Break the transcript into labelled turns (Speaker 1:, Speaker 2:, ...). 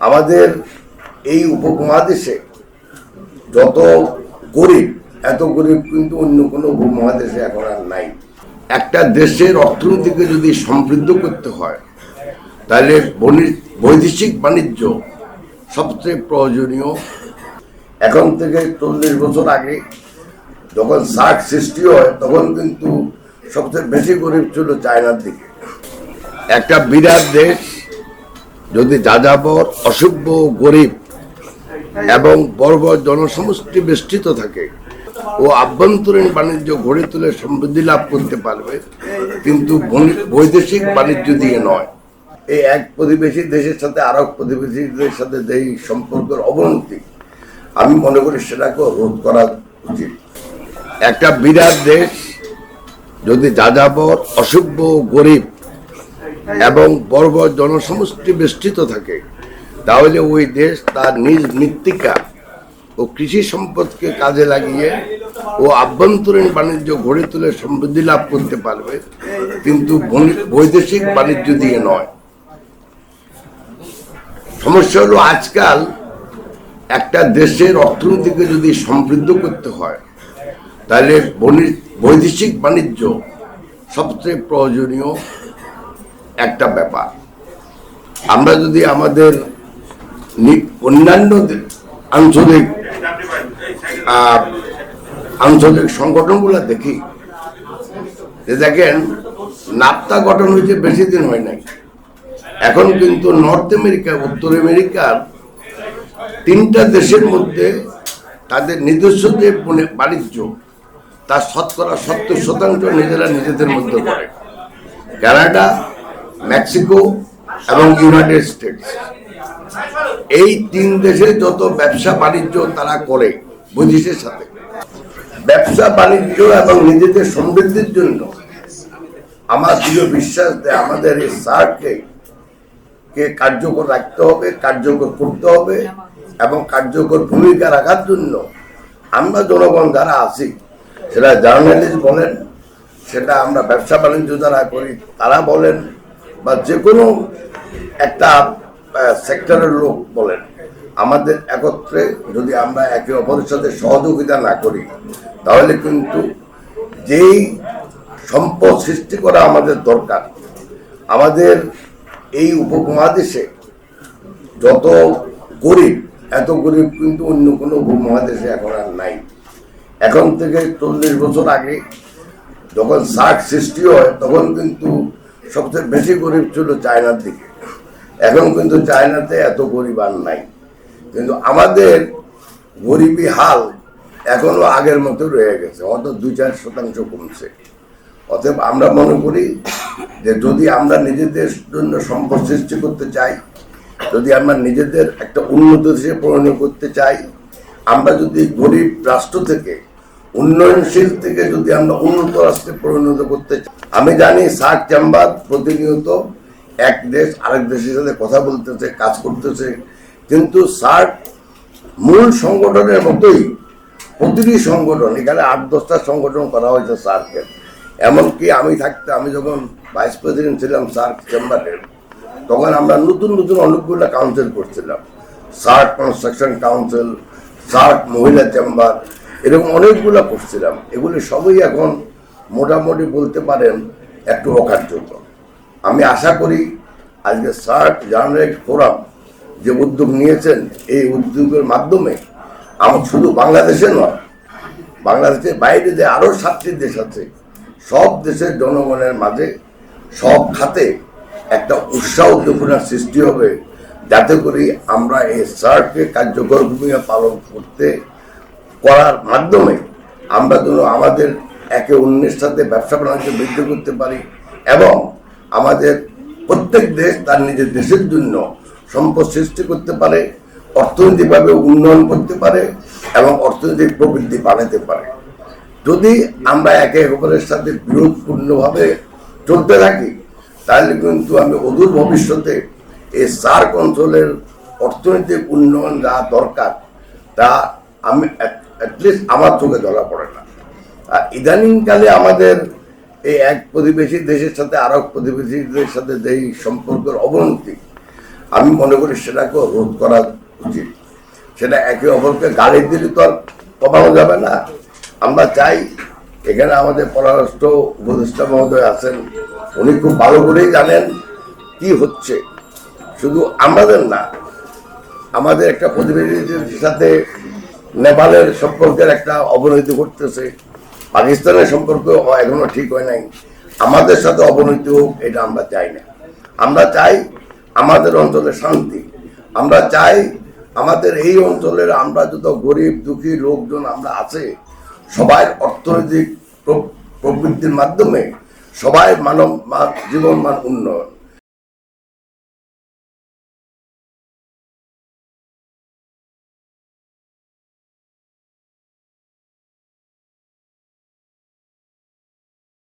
Speaker 1: আমাদের এই উপমহাদেশে যত গরিব, এত গরিব কিন্তু অন্য কোনো উপমহাদেশে এখন আর নাই। একটা দেশের অর্থনীতিকে যদি সমৃদ্ধ করতে হয়, তাহলে বৈদেশিক বাণিজ্য সবচেয়ে প্রয়োজনীয়। এখন থেকে চল্লিশ বছর আগে যখন সার্ক সৃষ্টি হয়, তখন কিন্তু সবচেয়ে বেশি গরিব ছিল চায়নার দিকে। একটা বিরাট দেশ যদি যাযাবর অসভ্য, গরিব এবং বড় জনসমষ্টি বেষ্টিত থাকে ও আভ্যন্তরীণ বাণিজ্য গড়ে তুলে সমৃদ্ধি লাভ করতে পারবে, কিন্তু বৈদেশিক বাণিজ্য দিয়ে নয়। এই এক প্রতিবেশী দেশের সাথে আরেক প্রতিবেশী দেশের সাথে যেই সম্পর্কের অবনতি, আমি মনে করি সেটাকে রোধ করা উচিত। একটা বিরাট দেশ যদি যাযাবর অসভ্য, গরিব এবং বড় বড় জনসমষ্টি বেষ্টিত থাকে, তাহলে ওই দেশ তার নিজ মৃত্তিকা ও কৃষি সম্পদকে কাজে লাগিয়ে ও আভ্যন্তরীণ বাণিজ্য গড়ে তুলে সমৃদ্ধি লাভ করতে পারবে, কিন্তু বৈদেশিক বাণিজ্য দিয়ে নয়। সমস্যা হলো আজকাল একটা দেশের অর্থনীতিকে যদি সমৃদ্ধ করতে হয়, তাহলে বৈদেশিক বাণিজ্য সবচেয়ে প্রয়োজনীয় একটা ব্যাপার। আমরা যদি আমাদের অন্যান্য আঞ্চলিক আঞ্চলিক সংগঠনগুলো দেখি, যে দেখেন নাপ্তা গঠন হয়েছে বেশি দিন হয় নাই। এখন কিন্তু নর্থ আমেরিকা, উত্তর আমেরিকার তিনটা দেশের মধ্যে তাদের নিজস্ব যে বাণিজ্য, তার শতকরা সত্তর শতাংশ নিজেরা নিজেদের মধ্যে করে। কানাডা মেক্সিকো এবং ইউনাইটেড স্টেটস। এই তিন দেশে যত ব্যবসা বাণিজ্য তারা করে বৈদেশের সাথে। ব্যবসা বাণিজ্য এবং নিজেদের সমৃদ্ধির জন্য আমার দৃঢ় বিশ্বাস দেয় আমাদের এই সার্ককে কে কার্যকর রাখতে হবে, কার্যকর করতে হবে এবং কার্যকর ভূমিকা রাখার জন্য আমরা জনগণ যারা আছি, সেটা জার্নালিস্ট বলেন, সেটা আমরা ব্যবসা বাণিজ্য যারা করি তারা বলেন বা যে কোনো একটা সেক্টরের লোক বলেন, আমাদের একত্রে যদি আমরা একে অপরের সাথে সহযোগিতা না করি, তাহলে কিন্তু যেই সম্পদ সৃষ্টি করা আমাদের দরকার, আমাদের এই উপমহাদেশে যত গরিব, এত গরিব কিন্তু অন্য কোনো উপমহাদেশে এখন আর নাই। এখন থেকে চল্লিশ বছর আগে যখন সার্ক সৃষ্টি হয়, তখন কিন্তু সবচেয়ে বেশি গরিব ছিল চায়নার দিকে। এখন কিন্তু চায়নাতে এত গরিব আর নাই। কিন্তু আমাদের গরিবী হাল এখনও আগের মতো রয়ে গেছে অত দুই চার শতাংশ কমছে। অতএব আমরা মনে করি যে যদি আমরা নিজেদের জন্য সম্পদ সৃষ্টি করতে চাই, যদি আমরা নিজেদের একটা উন্নত দেশে পরিণত করতে চাই, আমরা যদি গরিব রাষ্ট্র থেকে উন্নয়নশীল থেকে যদি আমরা উন্নত রাষ্ট্রে পরিণত করতে চাই আমি জানি সার্ক চেম্বার প্রতিনিয়ত এক দেশ আরেক দেশের সাথে কথা বলতেছে, কাজ করতেছে। কিন্তু সার্ক মূল সংগঠনের মতোই প্রতিটি সংগঠন, এখানে আট, দশটা সংগঠন করা হয়েছে সার্কের। এমনকি আমি থাকতে, আমি যখন ভাইস প্রেসিডেন্ট ছিলাম সার্ক চেম্বারের তখন আমরা নতুন নতুন অনেকগুলো কাউন্সিল করছিলাম। সার্ক কনস্ট্রাকশন কাউন্সিল, সার্ক মহিলা চেম্বার এরকম অনেকগুলো করছিলাম। এগুলি সবই এখন মোটামুটি বলতে পারেন একটু অকার্যকর আমি আশা করি আজকে সার্ক জার্নালিস্ট ফোরাম যে উদ্যোগ নিয়েছেন, এই উদ্যোগের মাধ্যমে আমার শুধু বাংলাদেশে নয়, বাংলাদেশের বাইরে যে আরও সাতটি দেশ আছে, সব দেশের জনগণের মাঝে, সব খাতে একটা উৎসাহ উদ্দীপনার সৃষ্টি হবে, যাতে করে আমরা এই সার্ককে কার্যকর ভূমিকা পালন করতে করার মাধ্যমে আমরা যেন আমাদের একে অন্যের সাথে ব্যবসা বাণিজ্য বৃদ্ধি করতে পারি এবং আমাদের প্রত্যেক দেশ তার নিজের দেশের জন্য সম্পদ সৃষ্টি করতে পারে অর্থনৈতিকভাবে উন্নয়ন করতে পারে এবং অর্থনৈতিক প্রবৃদ্ধি বাড়াতে পারে। যদি আমরা একে অপরের সাথে বিরোধপূর্ণভাবে চলতে থাকি, তাহলে কিন্তু আমি অদূর ভবিষ্যতে এই সার্ক অঞ্চলের অর্থনৈতিক উন্নয়ন যা দরকার, তা আমি অ্যাটলিস্ট আমার চোখে ধরা পড়ে না। ইদানিংকালে আমাদের এই এক প্রতিবেশী দেশের সাথে আরেক প্রতিবেশী দেশের সাথে যেই সম্পর্কের অবনতি, আমি মনে করি সেটাকেও রোধ করা উচিত। সেটা একে অপরকে গালি দিলে তো আর কমানো যাবে না। আমরা চাই এখানে আমাদের পররাষ্ট্র উপদেষ্টা মহোদয় আছেন, উনি খুব ভালো করেই জানেন কি হচ্ছে। শুধু আমাদের না, আমাদের একটা প্রতিবেশীদের সাথে নেপালের সম্পর্কের একটা অবনতি ঘটতেছে। পাকিস্তানের সম্পর্ক এখনও ঠিক হয় নাই। আমাদের সাথে অবনতি হোক, এটা আমরা চাই না। আমরা চাই আমাদের অঞ্চলে শান্তি। আমরা চাই আমাদের এই অঞ্চলের আমরা যত গরিব, দুঃখী লোকজন আমরা আছে, সবাই অর্থনৈতিক প্র- প্রবৃদ্ধির মাধ্যমে সবাই মানব জীবন মান উন্নয়ন।